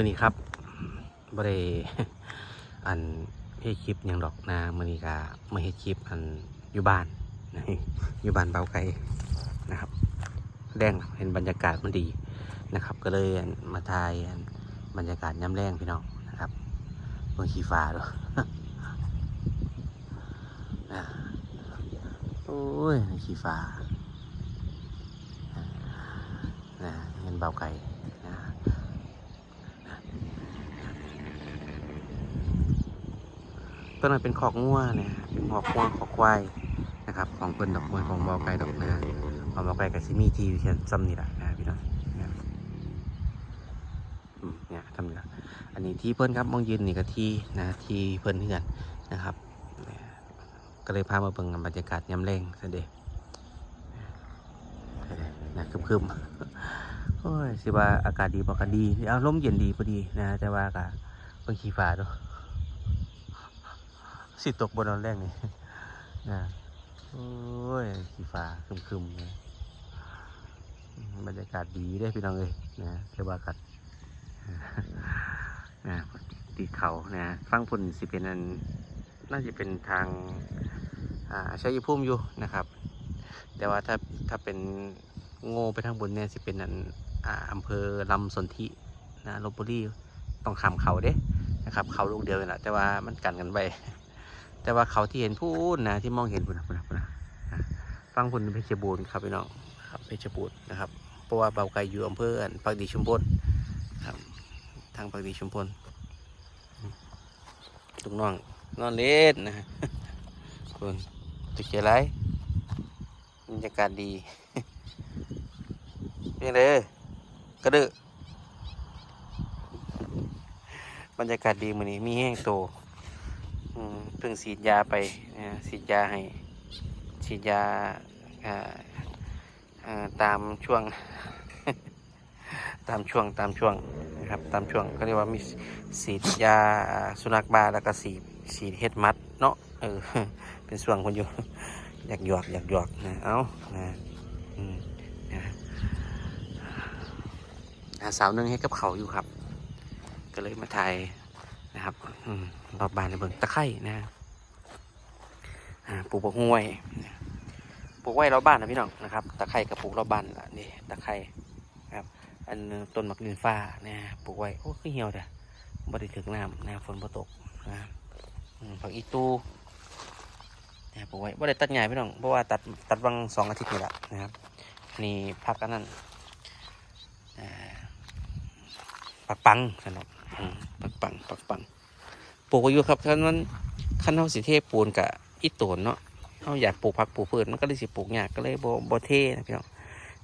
มื่อนี้ครับบริอันเฮ็ดคลิปยังดอกนะมื่อนี้ก็มาเฮ็ดคลิปอันอยู่บ้านอยู่บ้านเบาไกลนะครับแรงเห็นบรรยากาศมันดีนะครับ ก็เลยมาถ่ายบรรยากาศย่ำแรงพี่น้องนะครับเมืองขีฟ้าด้วยโอ้ยขีฟ้านะเห็นเบาไก่นะ ต้นนั้นเป็นขอกงัวนะเป็นขอกงัวขอกควายนะครับ ของเพิ่นดอกมวยของบอไก่ดอกนะของบอไก่กับซิมีทีอยู่แค่ซ้ำนี่แหละนะพี่น้องเนี่ยซ้ำนี่แหละอันนี้ที่เพิ่นครับมองยืนนี่ก็ที่นะที่เพิ่นเฮือนนะครับ ก็เลยพามาเบิ่งบรรยากาศยามแรงซะเด้นะคึมๆโอ้ยสิว่าอากาศดีบ่ก็ดีอารมเย็นดีพอดีนะแต่ว่าก็เบิ่งขี้ฟ้าด้วย สิตกบนอนแรกนี่นะโอ้ยสีฟ้าคึมๆนี่ยบรรยากาศดีได้พี่น้องเลยนะเรียกว่ากัดนะตีเขานะฟังพุ่นสิเป็นอันน่าจะเป็นทางอ่าชัยภูมิอยู่นะครับ แต่ว่าถ้าถ้าเป็นโง่ไปทางบนเนี่ยสิเป็นอันอ่าอำเภอลำสนธินะลบบุรีต้องขามเขาเด้นะครับ เขาลูกเดียวนี่แหละแต่ว่ามันกันกันไป แต่ว่าเขาที่เห็นพูดนะที่มองเห็นพูดนะพูนะพูนะอะฟังพูดเพชรบูรณ์ครับพี่น้องครับเพชรบูรณ์นะครับเพราะว่าเบาไกลอยู่อำเภออันปากดีชุมพลครับ ทางปากดีชุมพลลุงน้องนอนเล่นนะฮะคุณตุกเจไรบรรยากาศดีเป็นไงกระดือบรรยากาศดีมือนี้มีแห้งโต เพิ่งฉีดยาไปนะฉีดยาให้ฉีดยาตามช่วง ตามช่วงตามช่วงนะครับตามช่วงก็เรียกว่ามีฉีดยาสุนัขบ้าแล้วก็ฉีดฉีดเห็ดมัดเนาะเออเป็นช่วงคนอยู่อยากหยอกอยากหยอกนะเอานะนะสาวนึงให้กับเขาอยู่ครับ ก็เลยมาถ่ายนะครับ รอบบานในเบิ่งตะไคร่นะปลูกบกห้วยปลูกไว้รอบบ้านนะพี่น้องนะครับ ตะไคร่กับปลูกรอบบ้านละนี่ตะไคร่ครับ อันต้นมักลินฟ้านะปลูกไว้โอ้คือเหี่ยวแต่บ่ได้ถึงน้ำนะฝนบ่ตกนะผักอีตูนะปลูกไว้บ่ได้ตัดใหญ่พี่น้องเพราะว่าตัดตัดวังสองอาทิตย์นี่แหละนะครับนนี้พักกันนั่นปักปังสนุกอืมปักปังปักปัง ปลูกอยู่ครับท่านนั้นขั้นเฮาสิเทปูนกับอีโตนเนาะเฮาอยากปลูกผักปลูกพืชมันก็เลยสิปลูกยากก็เลยโบ่บ่เทนะพี่น้อง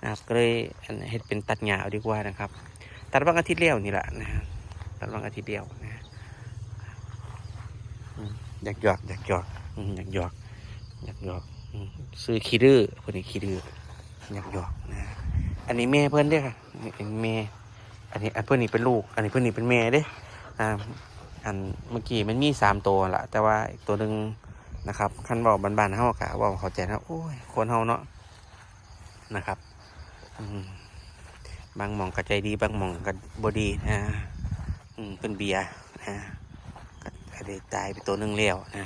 นะครับก็เลยเฮ็ดเป็นตัดหญ้าเอาดีกว่านะครับ ตัดบางอาทิตย์เดียวนี่แหละนะฮะตัดบางอาทิตย์เดียวนะฮะอืมอยากหยอกอยากหยอกอยากหยอกอยากหยอกซื้อขี้ดื้อคนนี้ขี้ดื้ออยากหยอกนะอันนี้แม่เพื่อนเด้ค่ะนี่เป็นแม่อันนี้อันเพื่อนนี่เป็นลูก อันนี้เพื่อนนี่เป็นแม่เด้อ่า อันเมื่อกี้มันมีสามตัวละแต่ว่าอีกตัวหนึ่งนะครับขั้นบอกบานๆเฮากะว่าเขาใจนะโอ้ยคนเฮาเนาะนะครับบางมองก็ใจดีบางมองก็บดีนะอืมเป็นเบียร์นะก็ก็ได้ตายไปตัวหนึ่งแล้วนะ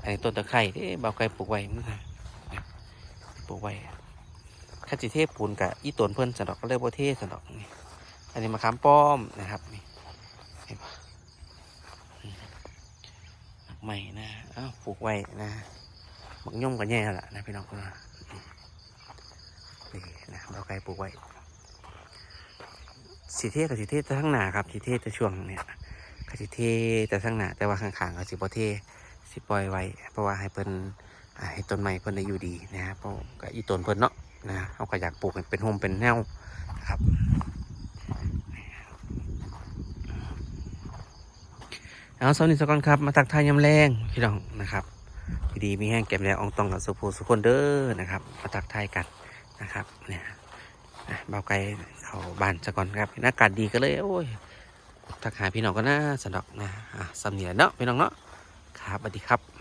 อันนี้ต้นตะไคร้ที่เบาไก่ปลูกไว้มั้งนะปลูกไว้ข้าจิเทพปูนกับอีตนเพื่อนสนอกก็เลยบ่เทสนอกนี่อันนี้มะขามป้อมนะครับนี่เห็นปะอืมหมัก ใหม่นะอ้าวปลูกไว้นะหมักย่อมกันแย่แล้วล่ะนะพี่น้องคนละอืมนี่นะเราไก่ปลูกไว้สีเทศกับสีเทศจะทั้งหนาครับสีเทศจะช่วงเนี่ยกับสีเทศจะทั้งหนาแต่ว่าข้างๆกับสีบอเทสิปล่อยไว้ เพราะว่าให้เพิ่นให้ต้นไม้เพิ่นได้อยู่ดีนะครับเพราะกับอีต้นเพิ่นเนาะนะเขาก็อยากปลูกเป็นโฮมเป็นแนวนะครับ เอาสวัสดีสกอนครับมาตักทายยำแรงพี่น้องนะครับพี่ดีมีแห้งเก็บแรงอองตองกับสุภูสุคนเด้อนะครับมาตักทายกันนะครับเนี่ยเบาไกลเขาบานสกอนครับอากาศดีก็เลยโอ้ยทักหาพี่น้องก็น่าสนอกนะอะสำเนียงเนาะพี่น้องเนาะครับสวัสดีครับ